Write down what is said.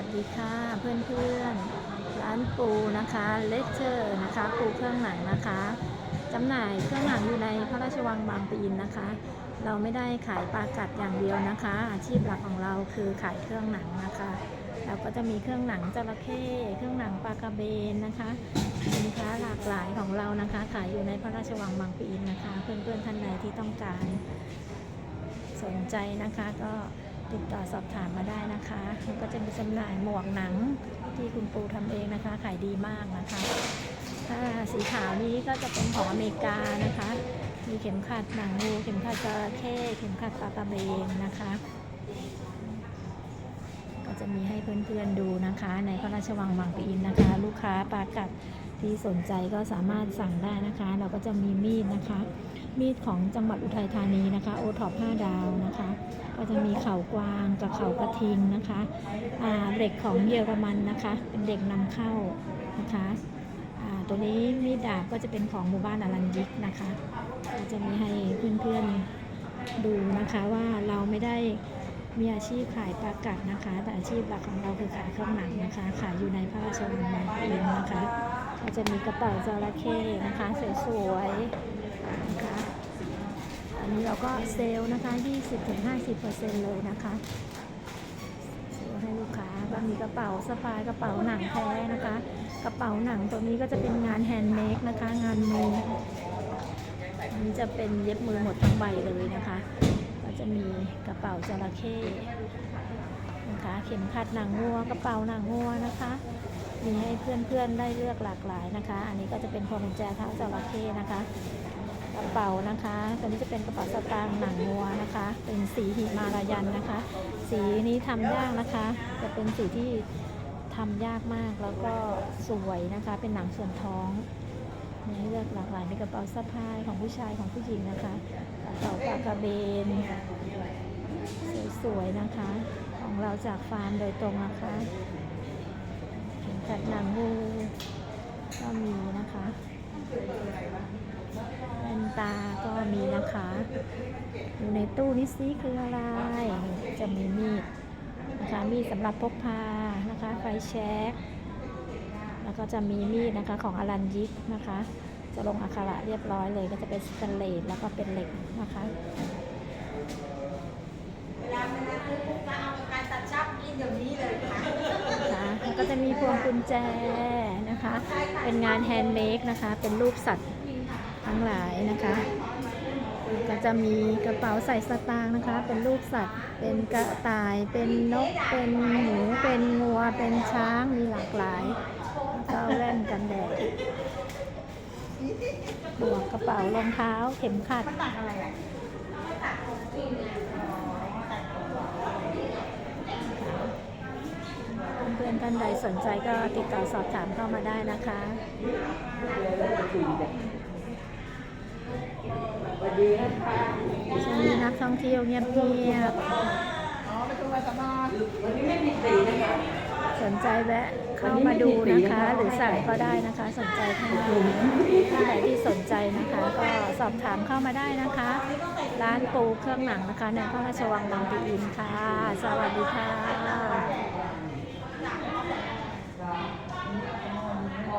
วัสดีค่ะเพื่อนๆ ร้านปูนะคะเลเชอร์นะคะ ปูเครื่องหนังนะคะจำหน่ายเครื่องหนังอยู่ในพระราชวังบางปะอินนะคะ เราไม่ได้ขายปลากัดอย่างเดียวนะคะ อาชีพหลักของเราคือขายเครื่องหนังนะคะเราก็จะมีเครื่องหนังจระเข้เครื่องหนังปลากระเบนนะคะสินค้าหลากหลายของเรานะคะ ขายอยู่ในพระราชวังบางปะอินนะคะ เพื่อนๆท่านใดที่ต้องการ สนใจนะคะก็ ติดต่อสอบถามมาได้นะคะแล้วก็จะมีจำหน่ายหมวกหนังที่คุณปูทำเองนะคะ ขายดีมากนะคะ ถ้าสีขาวนี้ก็จะเป็นของอเมริกานะคะ มีเข็มขัดหนังงูเข็มขัดจระเข้เข็มขัดปลากระเบนนะคะ ก็จะมีให้เพื่อนๆดูนะคะ ในพระราชวังบางปะอินนะคะ ลูกค้าปลากัดที่สนใจก็สามารถสั่งได้นะคะ เราก็จะมีมีดนะคะ มีดของจังหวัดอุทัยธานีนะคะโอท็อป5ดาวนะคะ ก็จะมีเข่ากวางกับเข่ากระทิงนะคะอ่าเหล็กของเยอรมันนะคะเป็นเด็กนำเข้านะคะอ่าตัวนี้มีดดาบก็จะเป็นของหมู่บ้านอลันยิกนะคะก็จะมีให้เพื่อนๆดูนะคะว่าเราไม่ได้มีอาชีพขายปลากัดนะคะ แต่อาชีพหลักของเราคือขายเครื่องหนังนะคะ ขายอยู่ในพระราชวังบางปะอินนะคะ ก็จะมีกระเป๋าจระเข้นะคะสวยๆนะคะ อันนี้เราก็เซลนะคะ 20-50%เลยนะคะเซลให้ลูกค้าก็มีกระเป๋าสะพายกระเป๋าหนังแท้นะคะ กระเป๋าหนังตัวนี้ก็จะเป็นงานแฮนด์เมดนะคะ งานมืออันนี้จะเป็นเย็บมือหมดทั้งใบเลยนะคะ ก็จะมีกระเป๋าจระเข้นะคะ เข็มขัดหนังงัวกระเป๋าหนังงัวนะคะมีให้เพื่อนๆได้เลือกหลากหลายนะคะ อันนี้ก็จะเป็นพวงกุญแจเท้าจระเข้นะคะ กระเป๋านะคะตัวนี้จะเป็นกระเป๋าสตางค์หนังงัวนะคะ เป็นสีหิมาลายันนะคะ สีนี้ทำยากนะคะ จะเป็นสีที่ทำยากมากแล้วก็สวยนะคะ เป็นหนังส่วนท้องมีให้เลือกหลากหลายมีกระเป๋าสะพายของผู้ชายของผู้หญิงนะคะกระเป๋าปากกระเบน สวยๆนะคะ ของเราจากฟาร์มโดยตรงนะคะเข็มขัดหนังงูก็มีนะคะ แว่น ตาก็มีนะคะอยู่ในตู้นี้ซิคืออะไร จะมีมีดนะคะมีดสำหรับพกพานะคะไฟแช็กแล้วก็จะมีมีดนะคะของอลันยิกนะคะ จะลงอักขระเรียบร้อยเลย ก็จะเป็นสแตนเลสแล้วก็เป็นเหล็กนะคะเวลาเวลาซื้อปุ๊บก็เอาการตัดชับกินเดี๋ยวนี้เลยค่ะนะคะแล้วก็จะมีพวงกุญแจนะคะ เป็นงานแฮนด์เมดนะคะ เป็นรูปสัตว์ ทั้งหลายนะคะ ก็จะมีกระเป๋าใส่สตางค์นะคะ เป็นรูปสัตว์ เป็นกระต่าย เป็นนก เป็นหมูเป็นงัว เป็นช้าง มีหลากหลายก็แว่นกันแดดหมวกกระเป๋ารองเท้า เข็มขัดเพื่อนท่านใดสนใจก็ติดต่อสอบถามเข้ามาได้นะคะ ช่วงนี้นักท่องเที่ยวเงียบอ๋อไปดูมาสมอๆสนใจแวะเข้ามาดูนะคะ หรือสั่งก็ได้นะคะ สนใจท่านใดท่านที่สนใจนะคะ ก็สอบถามเข้ามาได้นะคะ ร้านปูเครื่องหนังนะคะในพระราชวังบางปะอินค่ะ สวัสดีค่ะ